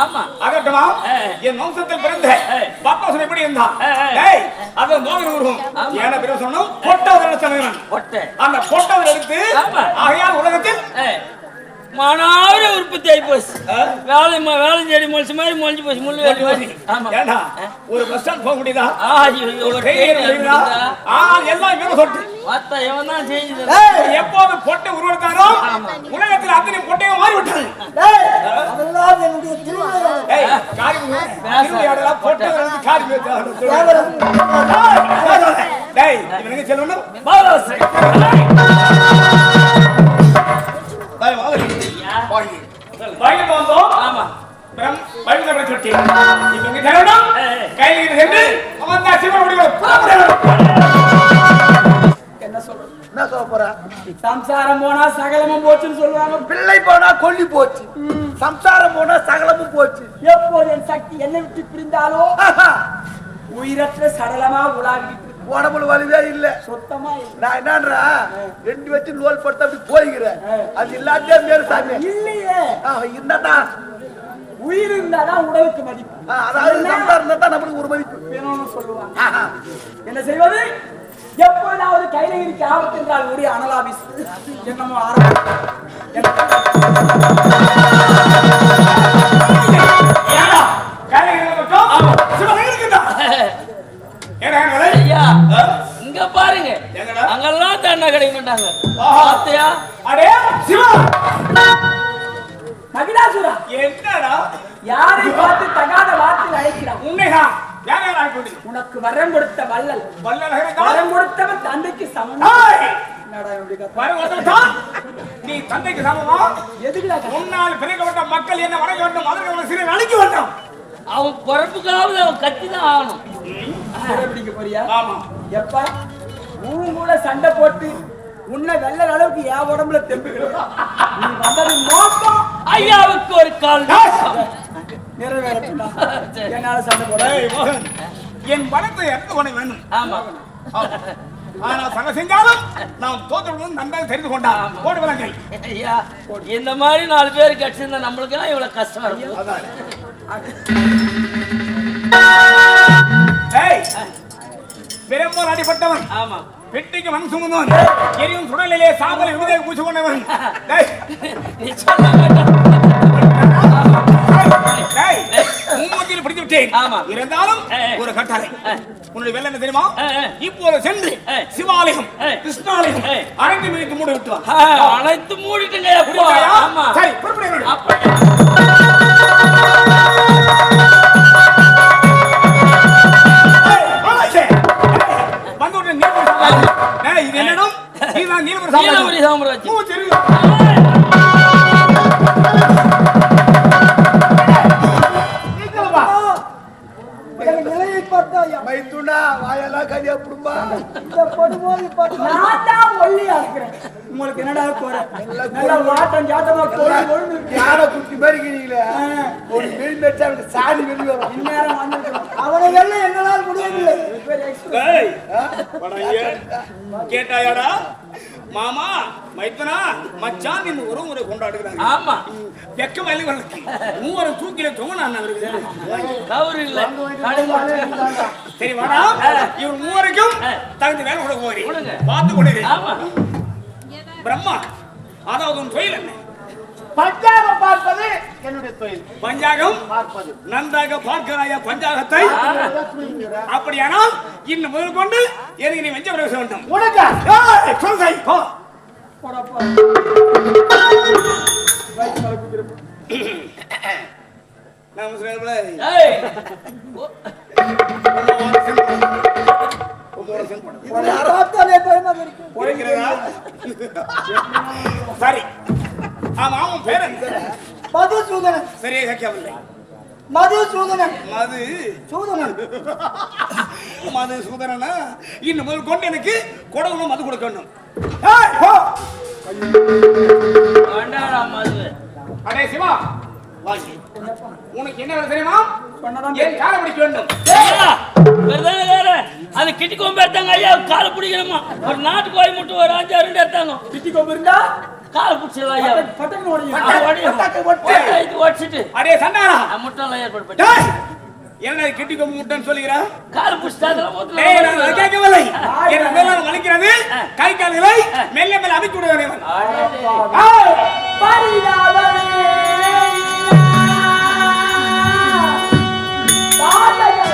ஆமா ஏய். என் வம்சத்தில் பிறந்த. பத்மாசன் எப்படி இருந்தான். ஏய் அது மோகன் உருவம். ஏன பிறகு சொன்னோம் பொட்டவர் சொன்னவன் பொட்ட அந்த பொட்டவர் எடுத்து. ஆகையால் உலகத்தில். மானாவரி உற்பத்தி ஆகி போச்சு வேலை ம- வேலை செடி முளைச்ச மாதிரி முளைஞ்சு போச்சு முள்ளு வெட்டி மாதிரி. ஆமா. ஏண்டா ஒரு பஸ் ஸ்டாண்ட் போக முடியுதா? எல்லாம் இவன் சொட்டு வாத்தா, இவன் தான் செஞ்சது. எப்போது பொட்டை உருவெடுத்தாரோ உலகத்தில் அத்தனை அதெல்லாம் என்னுடைய காரி முகம். திருவிளையாடலாம், பொட்டை. காரி. டேய், இவனுக்கு வாங்க. வாங்கி. வந்தோம். ஆமா. வர சொல்லி. இவனுக்கு செல்வனும் ஏய். கையில் இருந்து சென்று அவன் தான் சிவன் முடிவு. என்ன சொல்றது என்ன சொல்ல போற? சம்சாரம் போனா சகலமும் போச்சுன்னு சொல்லுவாங்க. பிள்ளை போனா கொல்லி போச்சு. சம்சாரம் போனா சகலமும் போச்சு. எப்போது என் சக்தி என்னை விட்டு பிரிந்தாலோ? உயிரற்ற சடலமா உலாகிட்டு உடம்புல வலிவே இல்ல. சுத்தமா. நான் என்னன்றா? ரெண்டு வச்சு நூல் படுத்து அப்படி போய்கிறேன் அது இல்லாட்டே மேல் சாமி. இல்லையே. இருந்தா உயிர் இருந்தாதான் உடலுக்கு மதிப்பு. அதாவது இருந்தா தான் நம்மளுக்கு ஒரு மதிப்பு. வேணும்னு சொல்லுவாங்க. என்ன செய்வது? எப்போதாவது கைலகிரிக்கு ஆபத்து என்றால் ஒரே அனலாபிஸ். என்னமோ ஆரம்பம். ஐயா? இங்க பாருங்க? அங்கெல்லாம் தண்ணா கிடைக்க மாட்டாங்க. ஆஹா. பாத்தியா அடே, சிவா. மகிழாசுரா என்னடா? யாரை பார்த்து தகாத வார்த்தையில் அழைக்கிறான்? கொண்டீங்க? உனக்கு வரம் கொடுத்த வள்ளல். வரம் கொடுத்தவன் தந்தைக்கு சமம். நீ தந்தைக்கு சமமா? எதுக்குடா முன்னால் பிறக்கப்பட்ட மக்கள் என்ன வணங்க வேண்டும். அதற்கு சிறு அழிக்க வேண்டும் அவன் பிறப்புக்காவது அவன் கத்தி தான் ஆகணும். பிடிக்க போறியா ஆமா. எப்ப உன் கூட சண்டை போட்டு உன்னை வெள்ளற அளவுக்கு என் உடம்புல தெம்பு கிடையாது. நீ வந்தது நோக்கம் ஐயாவுக்கு ஒரு கால் நிறைவேறட்டும்டா. என்னால சண்டை போட என் பலத்தை எடுத்து உனக்கு வேணும். ஆமா. ஆனா சங்க செஞ்சாலும் நாம் தோற்று நன்றாக தெரிந்து கொண்டான் போட்டு விலங்கை ஐயா இந்த மாதிரி நாலு பேர் கட்சிருந்தா நம்மளுக்கு எல்லாம் இவ்வளவு கஷ்டம். இருக்கும் பெரும்பால் அடிப்பட்டவன் ஆமா வெட்டிக்கு மண் சுமந்தவன் எரியும் சுடலிலே சாம்பலை விடுதலை பூசி கொண்டவன் பிடித்து விட்டேன் ஆமா. இருந்தாலும். ஒரு கட்டளை. உன்னுடைய வேலை என்ன தெரியுமா. இப்போது சென்று. சிவாலயம். கிருஷ்ணாலயம். அனைத்து மீது மூடி விட்டு அனைத்து மூடிட்டுங்க மைத்துனா வாயெல்லாம் கதியா புடும்பா இந்த படுபோது பார்த்தா நான் தான் ஒல்லியா இருக்கிறேன் உங்களுக்கு என்னடா குறை நல்லா வாட்டம் ஜாட்டமா கோழி. யாரை குட்டி மாதிரிக்கிறீங்களே ஒரு மீன் வச்சா அவனுக்கு சாணி வெளியே வரும். இந்நேரம் வந்திருக்கணும். அவனை வெல்ல எங்களால் முடியவில்லை பேர் express. ஏய், வாடா இங்க. கேட்டாயாடா? மாமா மைத்தனா மச்சான் இந்த உறவுமுறை கொண்டாடுகிறாங்க ஆமா. வெக்க வயலுகளுக்கு மூவரும் தூக்கில தொங்கணும் அவருக்கு. கவுரு இல்ல. சரி வாடா. இவன் மூவருக்கும் தகுந்த வேலை கொடுக்க போறீங்க. பார்த்து ஆமா. பிரம்மா அதாவது உன் தொழில் என்ன? பஞ்சாபம் பார்ப்பது என்னுடைய தொழில். பஞ்சாகம் பார்ப்பது. நன்றாக பார்க்கிறாயா பஞ்சாகத்தை அப்படியானால் இன்னும் முதல் கொண்டு எனக்கு நீ வெஞ்ச பிரவேச வேண்டும்? உனக்கா? ஏய், சொல் சாய், போ. சரி. ஆமா அவன் பேர் என்ன? மதுசூதனன். சரியா கேட்கவில்லை. மதுசூதனன். மது. சூதனன். மது சூதரனா இன்னும் முதல் கொண்டு எனக்கு குடவுல மது கொடுக்கணும் மது. அடே சிவா. வாங்கி. உனக்கு என்ன தெரியுமா? என் காலை பிடிக்க வேண்டும். அது கிட்டி கொம்பு எடுத்தாங்க ஐயா காலை பிடிக்கணுமா? ஒரு நாட்டு கோழி முட்டை ஒரு அஞ்சு ரெண்டு எடுத்தாங்க. பிட்டி கொம்பு இருந்தா? காலை பிடிச்சதா ஐயா. பட்டக்கு- ஓடியும். பட்டக்கு ஒட்டு. ஓட்ட இது ஓடிச்சிட்டு அடே சண்டாளா நான் முட்டெல்லாம் ஏற்பாடு பண்ணி என்ன கிட்டி கொம்பு முட்டைன்னு சொல்லுகிறா? காலை பிடிச்சிட்டு அதெல்லாம் டேய் நான் கேட்கவில்லை. என் மேலால் வலிக்கிறது கை கால்களை மெல்ல மெல்ல அமைக்க விடுவேன் ஏய், பரிதாபமே. பாதகமே.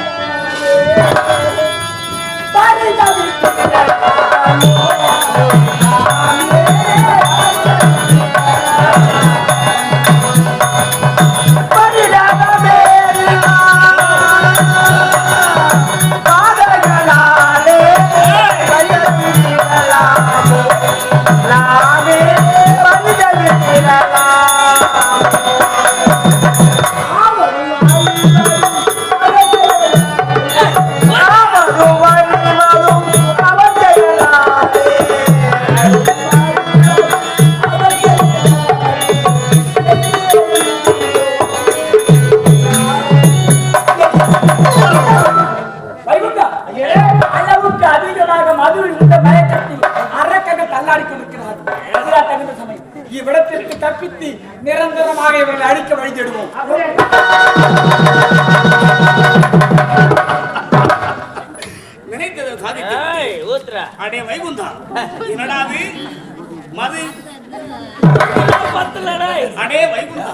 நிரந்தரமாக இவர்களை அழிக்க வழி தேடுவோம் நினைத்ததை சாதிக்க அடே வைகுந்தா என்னடா அது மது அடே வைகுந்தா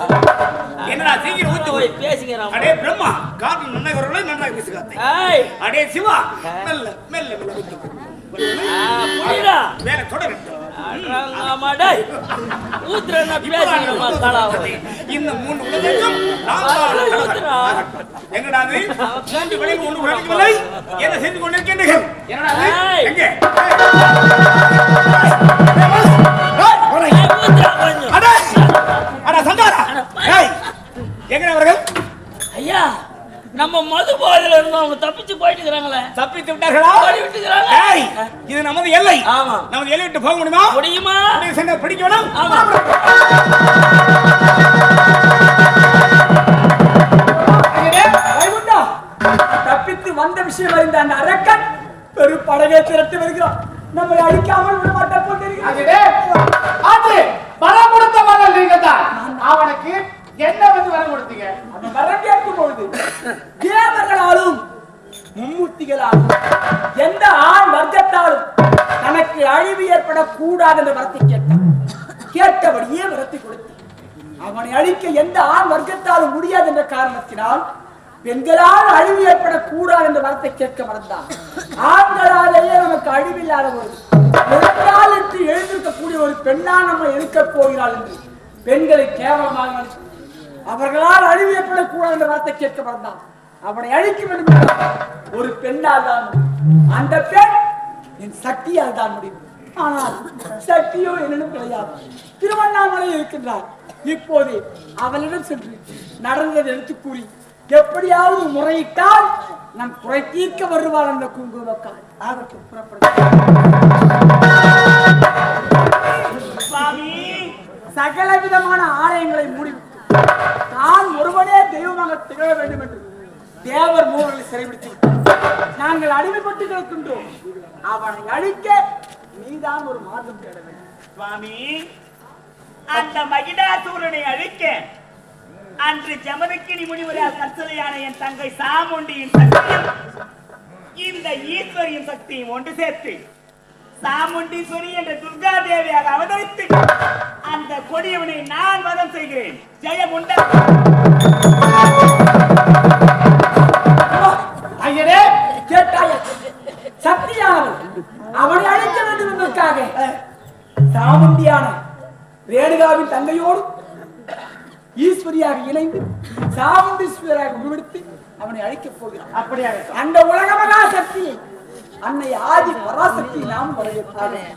என்னடா சீக்கிரம் ஊத்தி போய் பேசிக்கிறான் அடே பிரம்மா காட்டில் நன்னவர்களை நன்றாக பேசுகிறாத்தை ஏய் அடே சிவா மெல்ல மெல்ல மெல்ல வேற தொடரட்டும் ஆமா இந்த மூன்று. எங்கடா அது? மூன்று விளைவு ஒன்று உழைக்கவில்லை என்ன செய்து கொண்டிருக்கின்றீர்கள்? என்னடா. எங்கே? நம்ம மது போதையில இருந்தோம் அவங்க தப்பிச்சு போயிட்டு இருக்கிறாங்களே. தப்பித்து விட்டார்களா? ஓடி விட்டுக்கிறாங்க இது நமது எல்லை. ஆமா. நமது எல்லை விட்டு போக முடியுமா? முடியுமா? சென்று பிடிக்க வேணும். ஆமா. தப்பித்து வந்த விஷயம் அறிந்த அந்த அரக்கன் பெரும் படகை திரட்டி வருகிறான். நம்மை அழிக்காமல் விட மாட்டான் கொண்டிருக்கிறான் அது வரம் கொடுத்த மகள் நீங்க தான் அவனுக்கு என்ன வந்து வரம் கொடுத்தீங்க? அவன் வரம் கேட்கும் பொழுது தேவர்களாலும் மும்மூர்த்திகளாலும் எந்த ஆண் வர்க்கத்தாலும் தனக்கு அழிவு ஏற்படக்கூடாது என்ற வரத்தை கேட்டான். கேட்டபடியே வரத்தை கொடுத்தான். அவனை அழிக்க எந்த ஆண் வர்க்கத்தாலும் முடியாது என்ற காரணத்தினால் பெண்களால் அழிவு ஏற்படக்கூடாது என்ற வரத்தை கேட்க மறந்தான். ஆண்களாலேயே நமக்கு அழிவில்லாத ஒரு முழங்கால் என்று எழுந்திருக்கக்கூடிய ஒரு பெண்ணா நம்ம இருக்க போகிறாள் என்று பெண்களை கேவலமாக அவர்களால் அழிவு ஏற்படக்கூடாது என்ற வார்த்தை கேட்க மறந்தான். அவனை அழிக்க வேண்டும் ஒரு பெண்ணால் தான். அந்த பெண் என் சக்தியால் தான் முடியும் ஆனால் சக்தியோ என்னிடம் கிடையாது திருவண்ணாமலை இருக்கின்றார். இப்போது அவளிடம் சென்று நடந்ததை எடுத்து கூறி எப்படியாவது முறையிட்டால் நம் குறை தீர்க்க வருவாள் அந்த குங்குமக்கால். அதற்கு சுவாமி சகல விதமான ஆலயங்களை மூடிவிட்டு நான் ஒருவனே தெய்வமாக திகழ வேண்டும் என்று தேவர் மூவர்களை சிறைபிடித்து நாங்கள் அடிமைப்பட்டு கிடக்கின்றோம். அவனை அழிக்க நீதான் ஒரு மார்க்கம் தேட வேண்டும். சுவாமி அந்த மகிடாசூரனை அழிக்க அன்று ஜமதக்கினி முனிவரால் கற்சலையான என் தங்கை சாமுண்டியின் சக்தியும் இந்த ஈஸ்வரியின் சக்தியும் ஒன்று சேர்த்து சாமுண்டீஸ்வரி என்ற துர்கா தேவியாக அவதரித்து அந்த கொடியவனை நான் வதம் செய்கிறேன். ஜெயமுண்ட சக்தியானவன் அவனை அழிக்க வேண்டும் என்பதற்காக. சாமுண்டியான ரேணுகாவின் தங்கையோடு ஈஸ்வரியாக இணைந்து சாமுண்டீஸ்வரியாக உருவெடுத்து அவனை அழிக்கப் போகிறான். அப்படியா அந்த உலக மகா சக்தியை அன்னை ஆதி பராசக்தி நாம் வரவேற்பார்கள்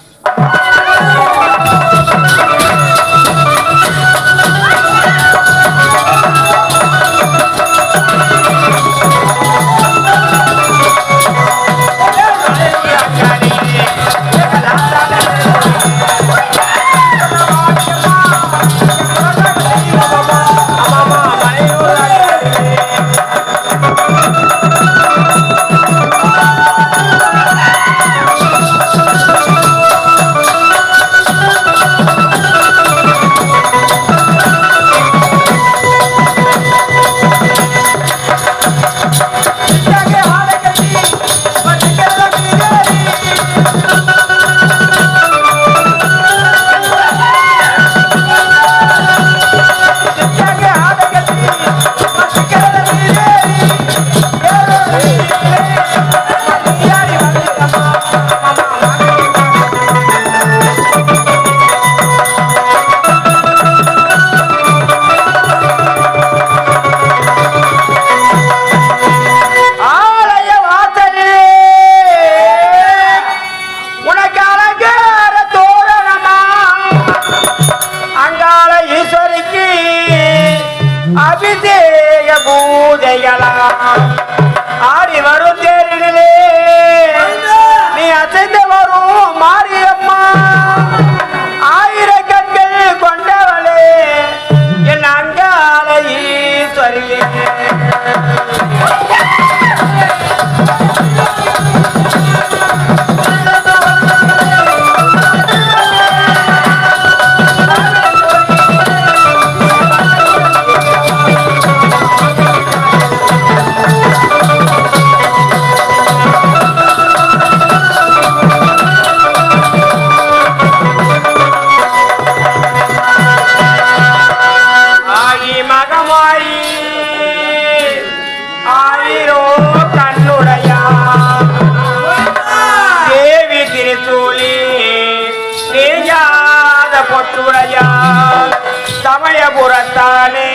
சமயபுரத்தானே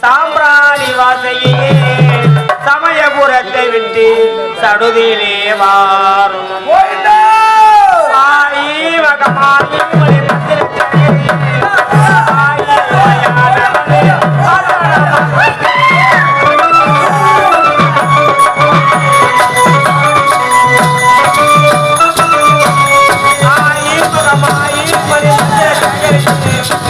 சாம்பிராணி வாசையே சமயபுரத்தை விட்டு சடுதியிலே வாரும் ஆயி மகமாயி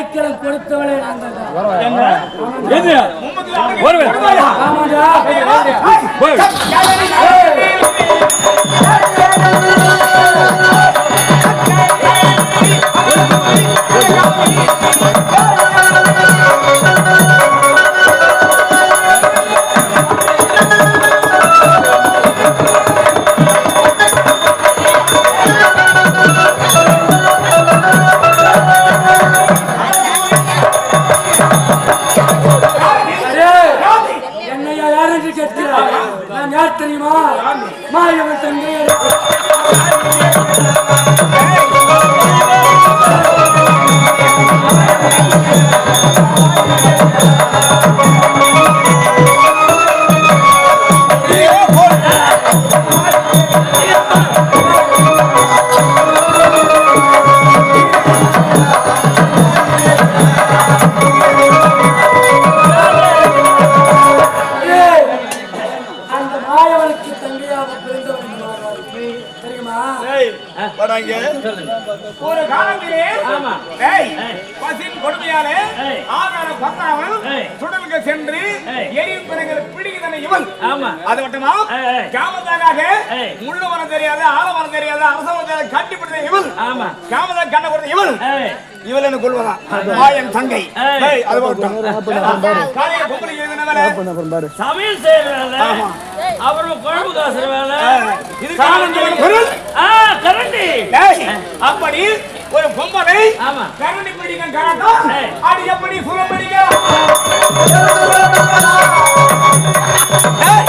அடைக்கலம் கொடுத்தவளே நாங்கள் ஒரு காலத்திலே பசியின் கொடுமையாலே. ஆகாரம் பத்தாமல். சுடலுக்கு சென்று. எரியும் பிறகு பிடிக்குதனை இவன். ஆமா. அது மட்டுமா? ஏய். முள்ளு தெரியாது ஆழ மரம் தெரியாது அரச மரம் தெரியாது கட்டி பிடித்த இவன். ஆமா. காமதாக கண்ண கொடுத்த இவன். இவள் என்ன கொள்வதான் மாயன் தங்கை. அது சமையல் செய்யற வேலை அப்புறம் குழம்பு காசுற வேலை. இது கரண்டி. அப்படி ஒரு பொம்பளை. கரண்டி பிடிக்க கரண்டா. ஏய். அது எப்படி சுரம் பிடிக்க டேய்,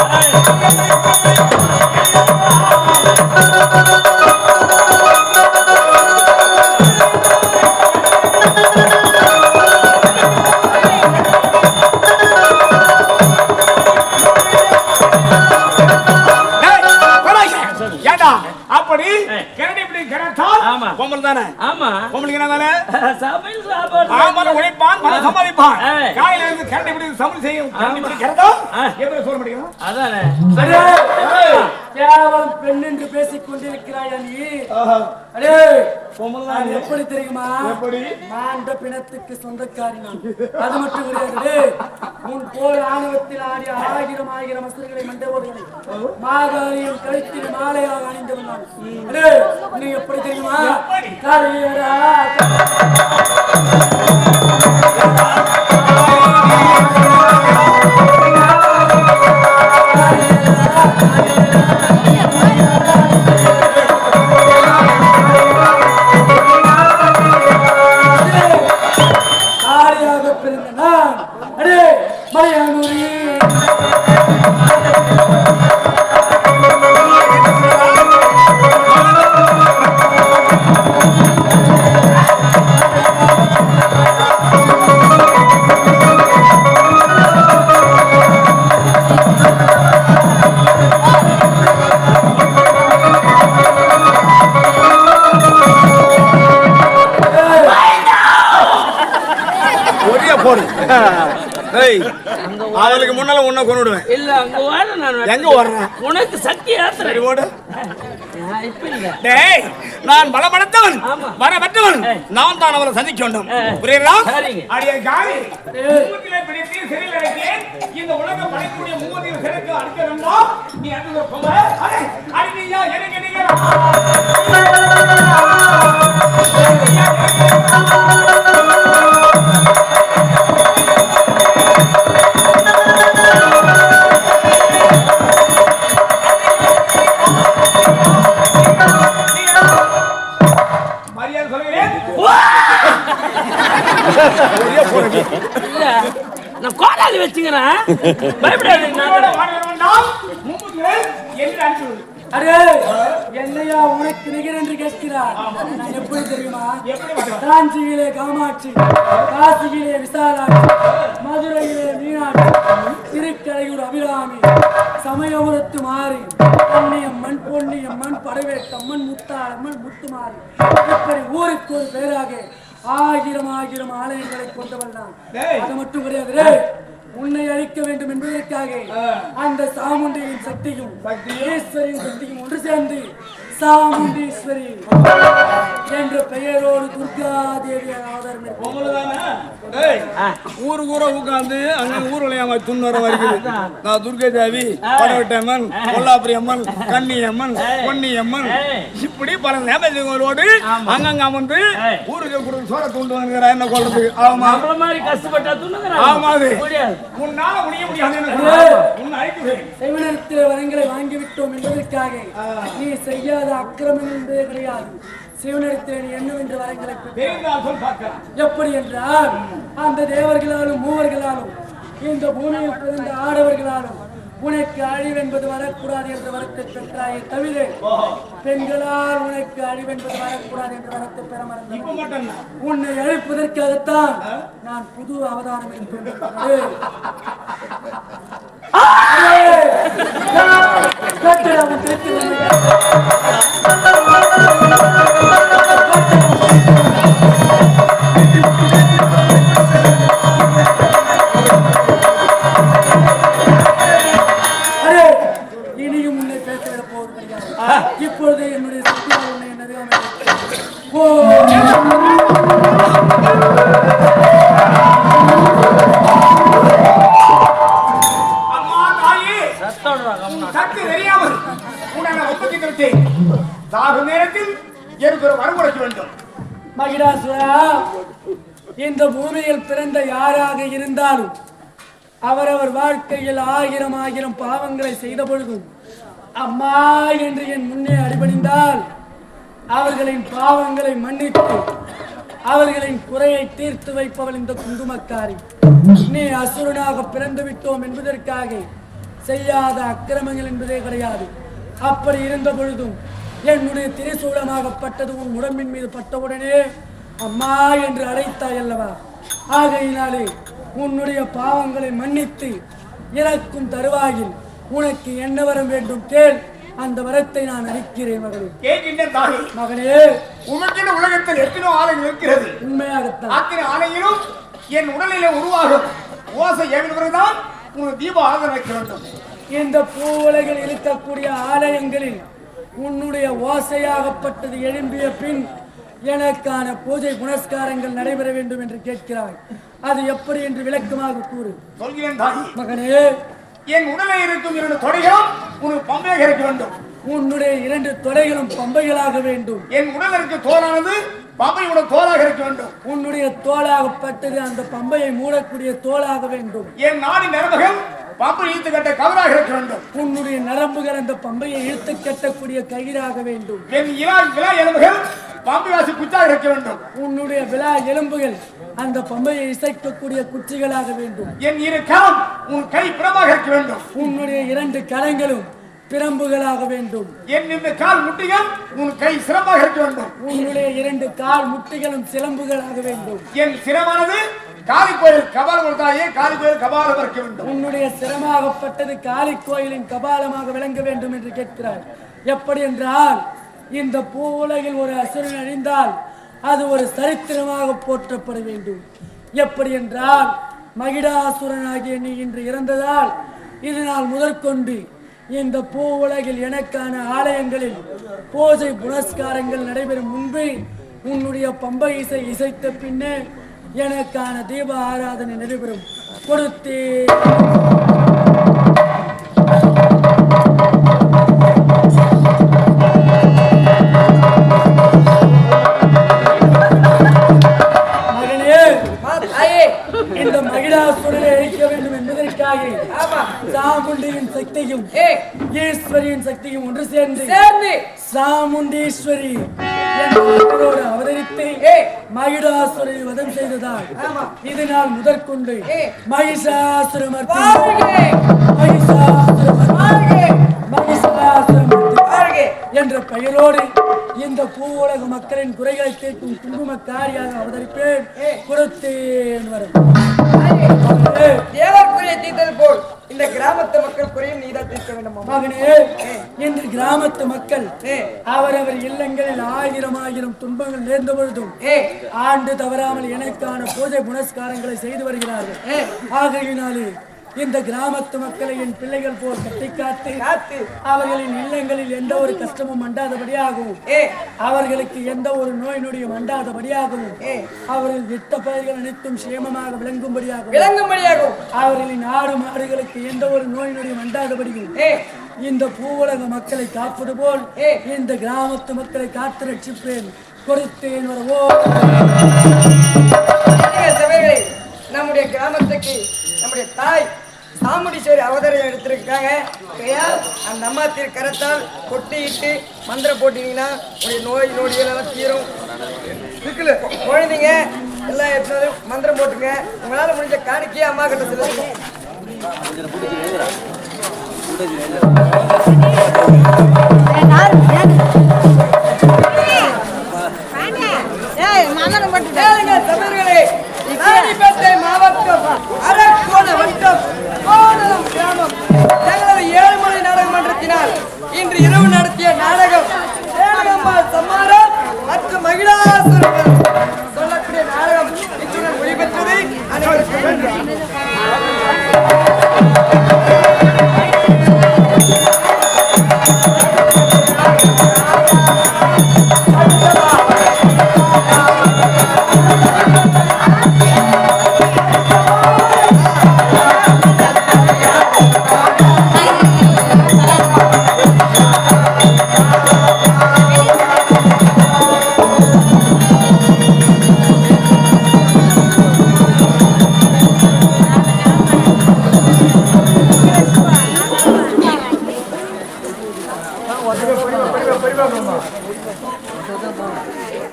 வேலை சமையல் சாப்பாடு. ஆமன உழைப்பான் சம்பாதிப்பான். காலையில இருந்து சமையல் செய்யும். ஆ. எப்படி சொல்ல முடியும் அதானே. அடே, கேவலம் பெண் என்று பேசிக் கொண்டிருக்கிறாய் நான் எப்படி தெரியுமா? மாண்ட பிணத்துக்கு சொந்தக்காரி நான் அது மட்டும் கிடையாது. டேய். உன் போர் ஆணவத்தில் ஆடி ஆயிரம் ஆயிரம் அசுரர்களை மண்டபோர்களை மாகாளியும் கழுத்தில் மாலையாக அணிந்தவன் நான். நீ எப்படி தெரியுமா? அவளை சந்திக்க வேண்டும். புரியுதா. அடியே காளி மூக்கிலே பிடித்து சிறையில் அடைத்தேன். இந்த உலகம் படைக்கக்கூடிய மூவதில் சிறைக்கு அடிக்க வேண்டும். நீ அடுத்த பொம்மை. அடே அடிக்கீங்க எனக்கு நீங்க இல்ல. நான் கோடாலி வச்சுக்கிறேன். பயப்படாது அடே. என்னையா உனக்கு நிகர் என்று கேட்கிறார்? நான் எப்படி தெரியுமா? காஞ்சியிலே காமாட்சி காசியிலே விசாலாட்சி மதுரையிலே மீனாட்சி திருக்கடையூர் அபிராமி சமயபுரத்து மாறி பொன்னியம்மன் பொன்னியம்மன் படவேட்டம்மன் முத்தாளம்மன் முத்துமாரி இப்படி ஊருக்கு ஒரு பேராக ஆயிரம் ஆயிரம் ஆலயங்களை கொண்டவள் நான் டேய். அது மட்டும் கிடையாது டேய். உன்னை அழிக்க வேண்டும் என்பதற்காக அந்த சாமுண்டையின் சக்தியும் ஈஸ்வரின் சக்தியும் ஒன்று சேர்ந்து சாமுண்டீஸ்வரி என்ற பெயரோடு துர்கா தேவி அவதாரம். ஊரு ஊர உட்கார்ந்து அங்க ஊர் விளையாம துண்ணூற வரைக்கும் நான் துர்கை தேவி படவட்ட அம்மன் கொல்லாபுரி அம்மன் கன்னி அம்மன் பொன்னி அம்மன் இப்படி பல நேபதிகளோடு அங்கங்க அமர்ந்து ஊருக்கு கொடுத்து சோற தூண்டு வந்துக்கிற என்ன கொள்றதுக்கு ஆமா. மாதிரி கஷ்டப்பட்டா துணுங்கிறாங்க ஆமாது முடியாது. உன்னால முடிய முடியாது செய்வனத்தில் வரங்களை வாங்கிவிட்டோம் என்பதற்காக நீ செய்யாத அக்கிரமம் என்பதே கிடையாது. சிவனிடத்தில் நீ என்னவென்று வரங்களை பெற்று தெரிந்தால் சொல் பார்க்கலாம் எப்படி என்றால் அந்த தேவர்களாலும் மூவர்களாலும் இந்த பூமியில் பிறந்த ஆடவர்களாலும் உனக்கு அழிவு என்பது வரக்கூடாது என்ற வரத்தை பெற்றாயே தவிர பெண்களால் உனக்கு அழிவு என்பது வரக்கூடாது என்ற வரத்தை பெற மறந்தேன். உன்னை அழிப்பதற்காகத்தான் நான் புது அவதாரம் எடுத்துள்ளேன் உன்னை சாகும் நேரத்தில் எனக்கு ஒரு வரமுறைக்க வேண்டும் மகிடாசுரா இந்த பூமியில் பிறந்த யாராக இருந்தாலும் அவரவர் வாழ்க்கையில் ஆயிரம் ஆயிரம் பாவங்களை செய்த பொழுதும் அம்மா என்று என் முன்னே அடிபணிந்தால் அவர்களின் பாவங்களை மன்னித்து அவர்களின் குறையை தீர்த்து வைப்பவள் இந்த குங்குமக்காரி. நீ அசுரனாக பிறந்து விட்டோம் என்பதற்காக செய்யாத அக்கிரமங்கள் என்பதே கிடையாது. அப்படி இருந்த பொழுதும் என்னுடைய திரிசூலமாகப்பட்டது உன் உடம்பின் மீது பட்டவுடனே அம்மா என்று அழைத்தாய் அல்லவா? ஆகையினாலே உன்னுடைய பாவங்களை மன்னித்து இறக்கும் தருவாயில் உனக்கு என்ன வரம் வேண்டும் கேள். அந்த வரத்தை நான் அளிக்கிறேன் மகளே. கேட்கின்ற தாயே மகளே. உமக்கின உலகத்தில் எத்தனோ ஆலைகள் இருக்கிறது. உண்மையாகத்தான். அத்தனை ஆலையிலும் என் உடலிலே உருவாகும் ஓசை ஏவினவர்தான் உனக்கு தீப ஆதரவு வேண்டும். இந்த பூவுலகில் இருக்கக்கூடிய ஆலயங்களில் உன்னுடைய ஓசையாகப்பட்டது எழும்பிய பின் எனக்கான பூஜை புனஸ்காரங்கள் நடைபெற வேண்டும் என்று கேட்கிறாய். அது எப்படி என்று விளக்கமாக கூறு. சொல்கிறேன் மகனே என் உடலே இருக்கும் இரண்டு தொடைகளும் உனக்கு பம்பையாக இருக்க வேண்டும். உன்னுடைய இரண்டு தொடைகளும் பம்பைகளாக வேண்டும். என் உடல் இருக்க தோலானது பம்பையோட தோலாக இருக்க வேண்டும். உன்னுடைய தோளாகப்பட்டது அந்த பம்பையை மூடக்கூடிய தோளாக வேண்டும். என் நாடி நரம்புகள் பம்பை இழுத்து கட்ட கவராக இருக்க வேண்டும். உன்னுடைய நரம்புகள் அந்த பம்பையை இழுத்து கட்டக்கூடிய கயிறாக வேண்டும். என் இலா விழா எலும்புகள் பம்பை வாசி குச்சாக இருக்க வேண்டும். உன்னுடைய விழா எலும்புகள் அந்த பம்பையை இசைக்கக்கூடிய குச்சிகளாக வேண்டும். என் இரு கரம் உன் கை பிறமாக இருக்க வேண்டும். உன்னுடைய இரண்டு கரங்களும் பிரம்புகளாக வேண்டும். என் இந்த கால் முட்டிகள் உன் கை சிறப்பாக இருக்க வேண்டும். உன்னுடைய இரண்டு கால் முட்டிகளும் சிலம்புகளாக வேண்டும். என் சிரமானது காளி கோயில் கபாலம் கொடுத்தாயே காளி கோயில் கபாலம் இருக்க வேண்டும்? உன்னுடைய சிரமாகப்பட்டது காளி கோயிலின் கபாலமாக விளங்க வேண்டும் என்று கேட்கிறார் எப்படி என்றால் இந்த பூ உலகில் ஒரு அசுரன் அழிந்தால் அது ஒரு சரித்திரமாக போற்றப்பட வேண்டும். எப்படி என்றால் மகிடாசுரனாகிய நீ இன்று இறந்ததால் இதனால் முதற்கொண்டு இந்த பூ உலகில் எனக்கான ஆலயங்களில் பூஜை புனஸ்காரங்கள் நடைபெறும் முன்பே உன்னுடைய பம்பை இசை இசைத்த பின்னே எனக்கான தீப ஆராதனை நடைபெறும். கொடுத்தே. மகனே இந்த மகிழாசுரனை அழிக்க வேண்டும் என்பதற்காக சாமுண்டியின் சக்தியும் ஈஸ்வரியின் சக்தியும் ஒன்று சேர்ந்து. சாமுண்டீஸ்வரி. மகிழாசுரனை வதம் செய்ததால் இதனால் முதற்கொண்டு மகிஷாசுரமர்த்தி மகிஷாசுரமர்த்தி மகிஷாசுரமர்த்தி என்ற பெயரோடு இந்த பூவுலக மக்களின் குறைகளை தீர்க்கும் குங்குமக்காரியாக அவதரிப்பேன். கொடுத்தேன் வரும். தேவர் குறையை தீர்த்தது போல் இந்த கிராமத்து மக்கள் குறையும் நீதான் தீர்க்க வேண்டும். மகனே இன்று கிராமத்து மக்கள் அவரவர் இல்லங்களில் ஆயிரம் ஆயிரம் துன்பங்கள் நேர்ந்த பொழுதும் ஆண்டு தவறாமல் எனக்கான பூஜை புனஸ்காரங்களை செய்து வருகிறார்கள் ஆகையினாலே இந்த கிராமத்து மக்களை என் பிள்ளைகள் போல் கட்டி காத்து. அவர்களின் இல்லங்களில் எந்த ஒரு கஷ்டமும் அண்டாதபடியாகவும் ஏ. அவர்களுக்கு எந்த ஒரு நோய் நொடியும் அண்டாதபடியாகவும் ஏ. அவர்கள் விட்ட பயிர்கள் அனைத்தும் சேமமாக விளங்கும்படியாகவும் விளங்கும்படியாகும் அவர்களின் ஆடு மாடுகளுக்கு எந்த ஒரு நோய் நொடியும் அண்டாதபடியும் ஏ. இந்த பூவுலக மக்களை காப்பது போல். இந்த கிராமத்து மக்களை காத்து ரட்சிப்பேன். கொடுத்தேன் வரவோ நம்முடைய கிராமத்துக்கு நம்முடைய தாய் சாமுண்டீஸ்வரி அவதாரம் எடுத்திருக்காங்க அந்த அம்மா திரு கரத்தால் கொட்டிட்டு மந்திரம் போட்டீங்கன்னா உடைய நோய் நொடிகள் எல்லாம் தீரும். இருக்குல்ல? குழந்தைங்க எல்லாம் எடுத்து மந்திரம் போட்டுங்க. உங்களால முடிஞ்ச காணிக்கையே அம்மா கிட்ட சொல்லுங்க. மாவட்டம் அரக்கோண வட்டம். இன்று இரவு